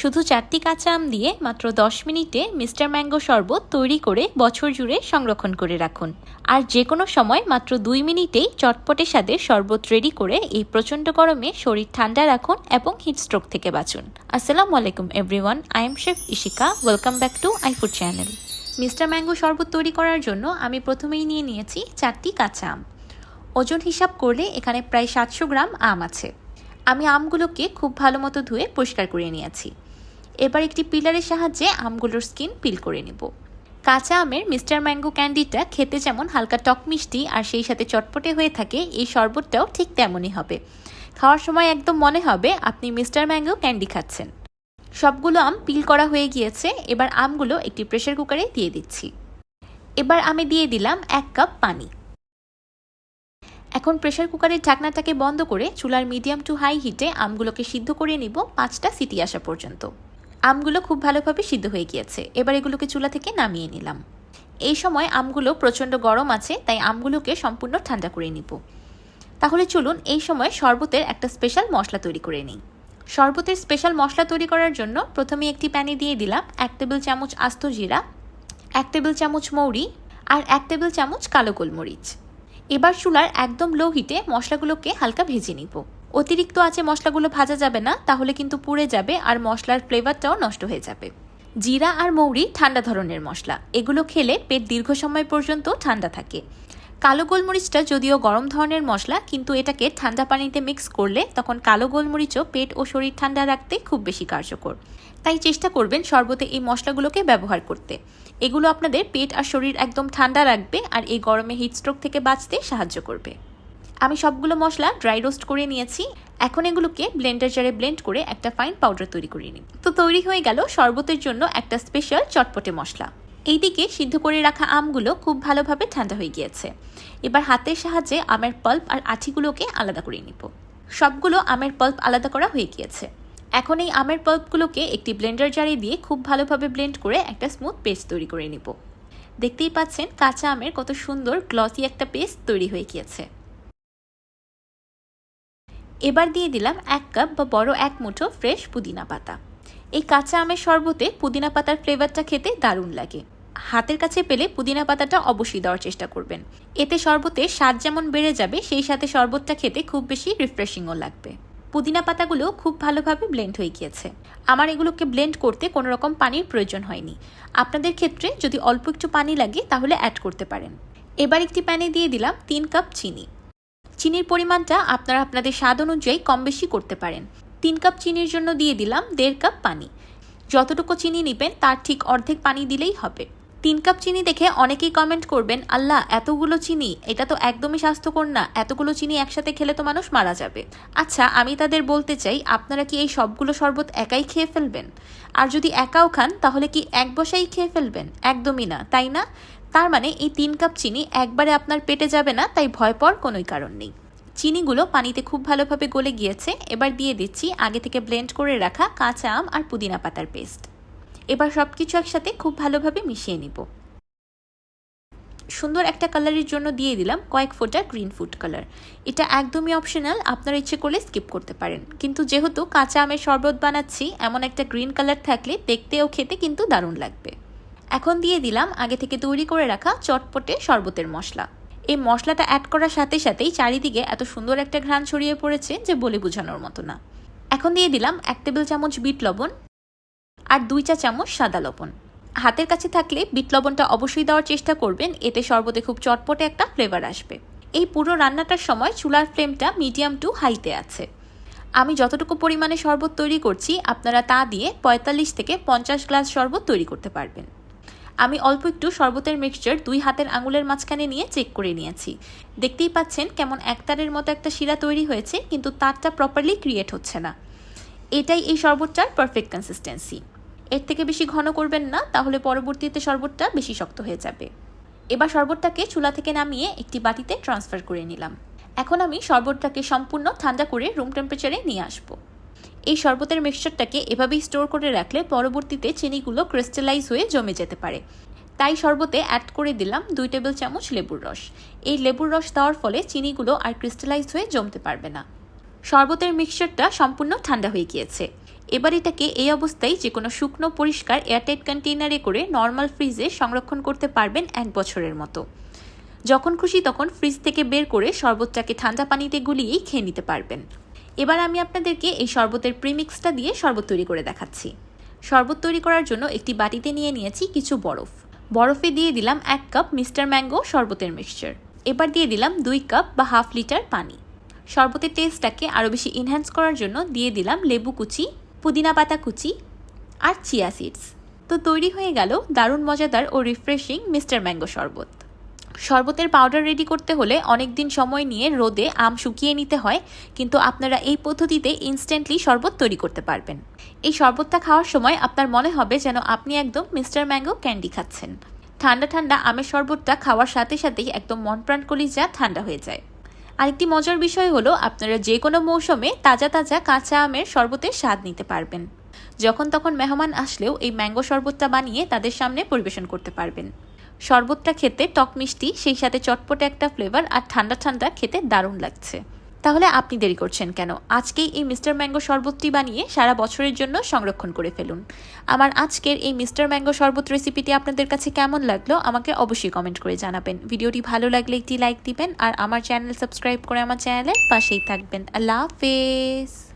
শুধু চারটি কাঁচা আম দিয়ে মাত্র দশ মিনিটে মিস্টার ম্যাঙ্গো শরবত তৈরি করে বছর জুড়ে সংরক্ষণ করে রাখুন। আর যে কোনো সময় মাত্র দুই মিনিটেই চটপটে স্বাদের শরবত রেডি করে এই প্রচণ্ড গরমে শরীর ঠান্ডা রাখুন এবং হিটস্ট্রোক থেকে বাঁচুন। আসসালামু আলাইকুম everyone I am chef Ishika welcome back to iFood channel mister mango শরবত তৈরি করার জন্য আমি প্রথমেই নিয়ে নিয়েছি চারটি কাঁচা আম। ওজন হিসাব করলে এখানে প্রায় সাতশো গ্রাম আম আছে। আমি আমগুলোকে খুব ভালো মতো ধুয়ে পরিষ্কার করে নিয়েছি। এবার একটি পিলারের সাহায্যে আমগুলোর স্কিন পিল করে নেব। কাঁচা আমের মিস্টার ম্যাঙ্গো ক্যান্ডিটা খেতে যেমন হালকা টক মিষ্টি আর সেই সাথে চটপটে হয়ে থাকে, এই শরবতটাও ঠিক তেমনই হবে। খাওয়ার সময় একদম মনে হবে আপনি মিস্টার ম্যাঙ্গো ক্যান্ডি খাচ্ছেন। সবগুলো আম পিল করা হয়ে গিয়েছে, এবার আমগুলো একটি প্রেশার কুকারে দিয়ে দিচ্ছি। এবার আমি দিয়ে দিলাম এক কাপ পানি। এখন প্রেশার কুকারের ঢাকনাটাকে বন্ধ করে চুলার মিডিয়াম টু হাই হিটে আমগুলোকে সিদ্ধ করে নিব পাঁচটা সিটি আসা পর্যন্ত। আমগুলো খুব ভালোভাবে সিদ্ধ হয়ে গিয়েছে। এবার এগুলোকে চুলা থেকে নামিয়ে নিলাম। এই সময় আমগুলো প্রচণ্ড গরম আছে, তাই আমগুলোকে সম্পূর্ণ ঠান্ডা করে নিব। তাহলে চলুন এই সময় শরবতের একটা স্পেশাল মশলা তৈরি করে নিই। শরবতের স্পেশাল মশলা তৈরি করার জন্য প্রথমে একটি প্যানে দিয়ে দিলাম এক টেবিল চামচ আস্ত জিরা, এক টেবিল চামচ মৌরি আর এক টেবিল চামচ কালো গোলমরিচ। এবার চুলার একদম লো হিটে মশলাগুলোকে হালকা ভেজে নিব। অতিরিক্ত আছে মশলাগুলো ভাজা যাবে না, তাহলে কিন্তু পুড়ে যাবে আর মশলার ফ্লেভারটাও নষ্ট হয়ে যাবে। জিরা আর মৌরি ঠান্ডা ধরনের মশলা, এগুলো খেলে পেট দীর্ঘ সময় পর্যন্ত ঠান্ডা থাকে। কালো গোলমরিচটা যদিও গরম ধরনের মশলা, কিন্তু এটাকে ঠান্ডা পানিতে মিক্স করলে তখন কালো গোলমরিচও পেট ও শরীর ঠান্ডা রাখতে খুব বেশি কার্যকর। তাই চেষ্টা করবেন শরবতে এই মশলাগুলোকে ব্যবহার করতে। এগুলো আপনাদের পেট আর শরীর একদম ঠান্ডা রাখবে আর এই গরমে হিটস্ট্রোক থেকে বাঁচতে সাহায্য করবে। আমি সবগুলো মশলা ড্রাই রোস্ট করে নিয়েছি। এখন এগুলোকে ব্লেন্ডার জারে ব্লেন্ড করে একটা ফাইন পাউডার তৈরি করে নিই তো তৈরি হয়ে গেল শরবতের জন্য একটা স্পেশাল চটপটে মশলা। এইদিকে সিদ্ধ করে রাখা আমগুলো খুব ভালোভাবে ঠান্ডা হয়ে গিয়েছে। এবার হাতের সাহায্যে আমের পাল্প আর আঠিগুলোকে আলাদা করে নিব। সবগুলো আমের পাল্প আলাদা করা হয়ে গিয়েছে। এখন এই আমের পাল্পগুলোকে একটি ব্লেন্ডার জারে দিয়ে খুব ভালোভাবে ব্লেন্ড করে একটা স্মুথ পেস্ট তৈরি করে নিব। দেখতেই পাচ্ছেন কাঁচা আমের কত সুন্দর গ্লসি একটা পেস্ট তৈরি হয়ে গিয়েছে। এবার দিয়ে দিলাম এক কাপ বা বড় এক মুঠো ফ্রেশ পুদিনা পাতা। এই কাঁচা আমের শরবতে পুদিনা পাতার ফ্লেভারটা খেতে দারুণ লাগে। হাতের কাছে পেলে পুদিনা পাতাটা অবশ্যই দেওয়ার চেষ্টা করবেন। এতে শরবতে স্বাদ যেমন বেড়ে যাবে, সেই সাথে শরবতটা খেতে খুব বেশি রিফ্রেশিংও লাগবে। পুদিনা পাতাগুলো খুব ভালোভাবে ব্লেন্ড হয়ে গিয়েছে। আমার এগুলোকে ব্লেন্ড করতে কোনো রকম পানির প্রয়োজন হয়নি। আপনাদের ক্ষেত্রে যদি অল্প একটু পানি লাগে, তাহলে অ্যাড করতে পারেন। এবার একটি প্যানে দিয়ে দিলাম তিন কাপ চিনি। চিনির পরিমাণটা আপনারা আপনাদের স্বাদ অনুযায়ী কম বেশি করতে পারেন। তিন কাপ চিনির জন্য দিয়ে দিলাম দেড় কাপ পানি। যতটুকু চিনি নেবেন, তার ঠিক অর্ধেক পানি দিলেই হবে। তিন কাপ চিনি দেখে অনেকেই কমেন্ট করবেন, আল্লাহ, এতগুলো চিনি, এটা তো একদমই স্বাস্থ্যকর না। এতগুলো চিনি একসাথে খেলে তো মানুষ মারা যাবে। আচ্ছা আমি তাদের বলতে চাই, আপনারা কি এই সবগুলো শরবত একাই খেয়ে ফেলবেন? আর যদি একাও খান, তাহলে কি এক বসাই খেয়ে ফেলবেন? একদমই না, তাই না? তার মানে এই তিন কাপ চিনি একবারে আপনার পেটে যাবে না, তাই ভয় পাওয়ার কোনোই কারণ নেই। চিনিগুলো পানিতে খুব ভালোভাবে গলে গিয়েছে, এবার দিয়ে দিচ্ছি আগে থেকে ব্লেন্ড করে রাখা কাঁচা আম আর পুদিনা পাতার পেস্ট এবার সব কিছু একসাথে খুব ভালোভাবে মিশিয়ে নিব। সুন্দর একটা কালারের জন্য দিয়ে দিলাম কয়েক ফোঁটা গ্রিন ফুড কালার এটা একদমই অপশনাল আপনার ইচ্ছে করলে স্কিপ করতে পারেন। কিন্তু যেহেতু কাঁচা আমের শরবত বানাচ্ছি, এমন একটা গ্রিন কালার থাকলে দেখতে ও খেতে কিন্তু দারুণ লাগবে। এখন দিয়ে দিলাম আগে থেকে তৈরি করে রাখা চটপটে শরবতের মশলা। এই মশলাটা অ্যাড করার সাথে সাথেই চারিদিকে এত সুন্দর একটা ঘ্রাণ ছড়িয়ে পড়েছে যে বলে বোঝানোর মতো না। এখন দিয়ে দিলাম এক টেবিল চামচ বিট লবণ আর দুই চা চামচ সাদা লবণ। হাতের কাছে থাকলে বিট লবণটা অবশ্যই দেওয়ার চেষ্টা করবেন, এতে শরবতে খুব চটপটে একটা ফ্লেভার আসবে। এই পুরো রান্নাটার সময় চুলার ফ্লেমটা মিডিয়াম টু হাইতে আছে। আমি যতটুকু পরিমাণে শরবত তৈরি করছি, আপনারা তা দিয়ে পঁয়তাল্লিশ থেকে পঞ্চাশ গ্লাস শরবত তৈরি করতে পারবেন। আমি অল্প একটু শরবতের মিক্সচার দুই হাতের আঙুলের মাঝখানে নিয়ে চেক করে নিয়েছি। দেখতেই পাচ্ছেন কেমন একতারের মতো একটা শিরা তৈরি হয়েছে, কিন্তু তারটা প্রপারলি ক্রিয়েট হচ্ছে না। এটাই এই শরবতটার পারফেক্ট কনসিস্টেন্সি এর থেকে বেশি ঘন করবেন না, তাহলে পরবর্তীতে শরবতটা বেশি শক্ত হয়ে যাবে। এবার শরবতটাকে চুলা থেকে নামিয়ে একটি বাটিতে ট্রান্সফার করে নিলাম। এখন আমি শরবতটাকে সম্পূর্ণ ঠান্ডা করে রুম টেম্পারেচারে নিয়ে আসব। এই শরবতের মিক্সচারটাকে এভাবেই স্টোর করে রাখলে পরবর্তীতে চিনিগুলো ক্রিস্টালাইজ হয়ে জমে যেতে পারে। তাই শরবতে অ্যাড করে দিলাম দুই টেবিল চামচ লেবুর রস। এই লেবুর রস দেওয়ার ফলে চিনিগুলো আর ক্রিস্টালাইজ হয়ে জমতে পারবে না। শরবতের মিক্সচারটা সম্পূর্ণ ঠান্ডা হয়ে গিয়েছে। এবার এটাকে এই অবস্থায় যে কোনো শুকনো, পরিষ্কার এয়ারটাইট কন্টেইনারে করে নর্মাল ফ্রিজে সংরক্ষণ করতে পারবেন এক বছরের মতো। যখন খুশি তখন ফ্রিজ থেকে বের করে শরবতটাকে ঠান্ডা পানিতে গুলিয়েই খেয়ে নিতে পারবেন। এবার আমি আপনাদেরকে এই শরবতের প্রিমিক্সটা দিয়ে শরবত তৈরি করে দেখাচ্ছি। শরবত তৈরি করার জন্য একটি বাটিতে নিয়ে নিয়েছি কিছু বরফ। বরফে দিয়ে দিলাম এক কাপ মিস্টার ম্যাঙ্গো শরবতের মিক্সচার এবার দিয়ে দিলাম দুই কাপ বা হাফ লিটার পানি। শরবতের টেস্টটাকে আরও বেশি ইনহ্যান্স করার জন্য দিয়ে দিলাম লেবু কুচি, পুদিনা পাতা কুচি আর চিয়া সিডস তো তৈরি হয়ে গেল দারুণ মজাদার ও রিফ্রেশিং মিস্টার ম্যাঙ্গো শরবত। শরবতের পাউডার রেডি করতে হলে অনেক দিন সময় নিয়ে রোদে আম শুকিয়ে নিতে হয়, কিন্তু আপনারা এই পদ্ধতিতে ইনস্ট্যান্টলি শরবত তৈরি করতে পারবেন। এই শরবতটা খাওয়ার সময় আপনার মনে হবে যেন আপনি একদম মিস্টার ম্যাঙ্গো ক্যান্ডি খাচ্ছেন। ঠান্ডা ঠান্ডা আমের শরবতটা খাওয়ার সাথে সাথেই একদম মন প্রাণ কলিজা ঠান্ডা হয়ে যায়। আরেকটি মজার বিষয় হলো, আপনারা যে কোনো মৌসুমে তাজা তাজা কাঁচা আমের শরবতের স্বাদ নিতে পারবেন। যখন তখন মেহমান আসলেও এই ম্যাঙ্গো শরবতটা বানিয়ে তাদের সামনে পরিবেশন করতে পারবেন। শরবতটা খেতে টক মিষ্টি, সেই সাথে চটপটে একটা ফ্লেভার আর ঠান্ডা ঠান্ডা খেতে দারুণ লাগছে। তাহলে আপনি দেরি করছেন কেন? আজকেই এই মিস্টার ম্যাঙ্গো শরবতটি বানিয়ে সারা বছরের জন্য সংরক্ষণ করে ফেলুন। আমার আজকের এই মিস্টার ম্যাঙ্গো শরবত রেসিপিটি আপনাদের কাছে কেমন লাগল আমাকে অবশ্যই কমেন্ট করে জানাবেন। ভিডিওটি ভালো লাগলে একটি লাইক দিবেন আর আমার চ্যানেল সাবস্ক্রাইব করে আমার চ্যানেলের পাশেই থাকবেন। আল্লাহ হাফেজ!